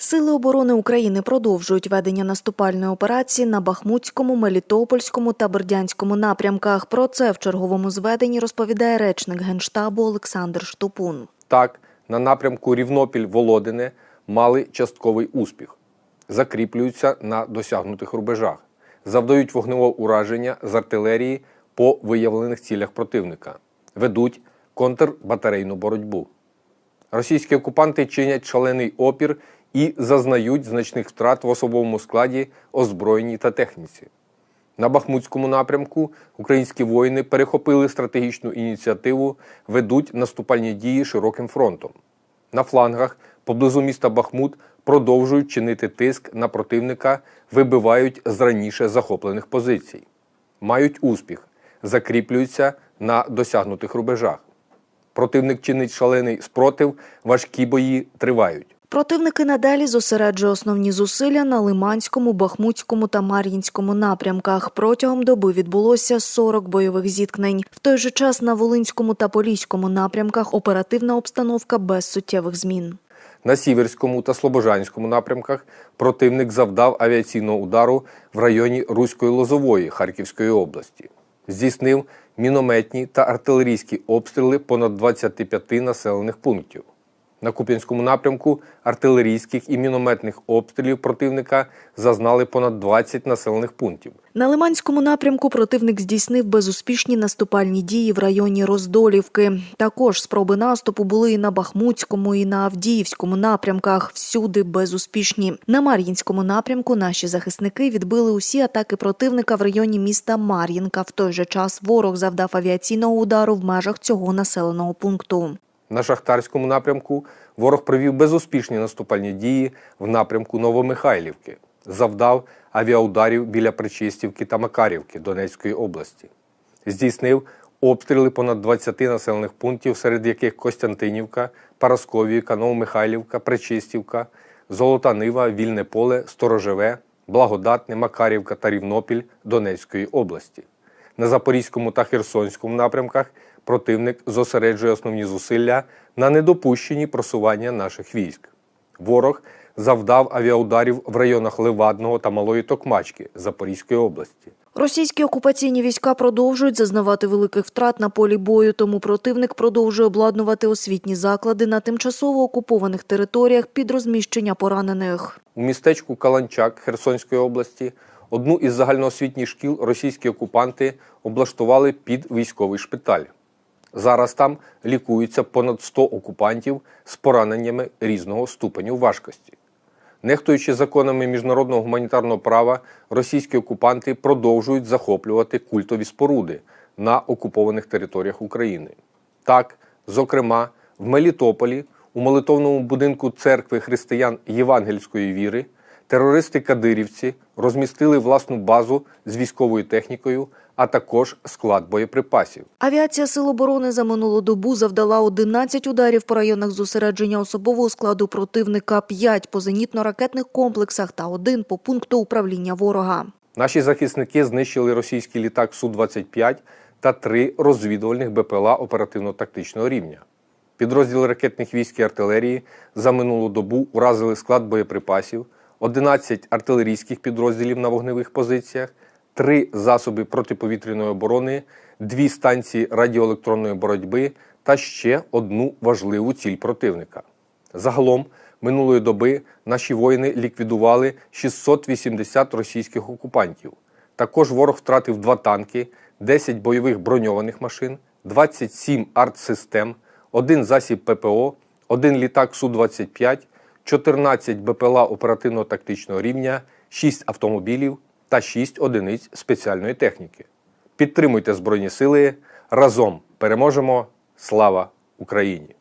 Сили оборони України продовжують ведення наступальної операції на Бахмутському, Мелітопольському та Бердянському напрямках. Про це в черговому зведенні розповідає речник Генштабу Олександр Штопун. Так, на напрямку Рівнопіль-Володине мали частковий успіх, закріплюються на досягнутих рубежах, завдають вогневого ураження з артилерії по виявлених цілях противника, ведуть контрбатарейну боротьбу. Російські окупанти чинять шалений опір і зазнають значних втрат в особовому складі, озброєнні та техніці. На Бахмутському напрямку українські воїни перехопили стратегічну ініціативу, ведуть наступальні дії широким фронтом. На флангах поблизу міста Бахмут продовжують чинити тиск на противника, вибивають з раніше захоплених позицій. Мають успіх, закріплюються на досягнутих рубежах. Противник чинить шалений спротив, важкі бої тривають. Противники надалі зосереджує основні зусилля на Лиманському, Бахмутському та Мар'їнському напрямках. Протягом доби відбулося 40 бойових зіткнень. В той же час на Волинському та Поліському напрямках оперативна обстановка без суттєвих змін. На Сіверському та Слобожанському напрямках противник завдав авіаційного удару в районі Руської Лозової Харківської області. Здійснив мінометні та артилерійські обстріли понад 25 населених пунктів. На Куп'янському напрямку артилерійських і мінометних обстрілів противника зазнали понад 20 населених пунктів. На Лиманському напрямку противник здійснив безуспішні наступальні дії в районі Роздолівки. Також спроби наступу були і на Бахмутському, і на Авдіївському напрямках. Всюди безуспішні. На Мар'їнському напрямку наші захисники відбили усі атаки противника в районі міста Мар'їнка. В той же час ворог завдав авіаційного удару в межах цього населеного пункту. На Шахтарському напрямку ворог провів безуспішні наступальні дії в напрямку Новомихайлівки, завдав авіаударів біля Причистівки та Макарівки Донецької області, здійснив обстріли понад 20 населених пунктів, серед яких Костянтинівка, Парасковіївка, Новомихайлівка, Причистівка, Золота Нива, Вільне Поле, Сторожеве, Благодатне, Макарівка та Рівнопіль Донецької області. На Запорізькому та Херсонському напрямках противник зосереджує основні зусилля на недопущенні просування наших військ. Ворог завдав авіаударів в районах Левадного та Малої Токмачки Запорізької області. Російські окупаційні війська продовжують зазнавати великих втрат на полі бою, тому противник продовжує обладнувати освітні заклади на тимчасово окупованих територіях під розміщення поранених. У містечку Каланчак Херсонської області одну із загальноосвітніх шкіл російські окупанти облаштували під військовий шпиталь. Зараз там лікуються понад 100 окупантів з пораненнями різного ступеню важкості. Нехтуючи законами міжнародного гуманітарного права, російські окупанти продовжують захоплювати культові споруди на окупованих територіях України. Так, зокрема, в Мелітополі, у молитовному будинку церкви християн євангельської віри, терористи-кадирівці розмістили власну базу з військовою технікою, а також склад боєприпасів. Авіація Сил оборони за минулу добу завдала 11 ударів по районах зосередження особового складу противника, 5 по зенітно-ракетних комплексах та 1 по пункту управління ворога. Наші захисники знищили російський літак Су-25 та три розвідувальних БПЛА оперативно-тактичного рівня. Підрозділи ракетних військ і артилерії за минулу добу уразили склад боєприпасів, 11 артилерійських підрозділів на вогневих позиціях, три засоби протиповітряної оборони, дві станції радіоелектронної боротьби та ще одну важливу ціль противника. Загалом минулої доби наші воїни ліквідували 680 російських окупантів. Також ворог втратив два танки, 10 бойових броньованих машин, 27 артсистем, один засіб ППО, один літак Су-25, 14 БПЛА оперативно-тактичного рівня, 6 автомобілів та 6 одиниць спеціальної техніки. Підтримуйте Збройні Сили. Разом переможемо! Слава Україні!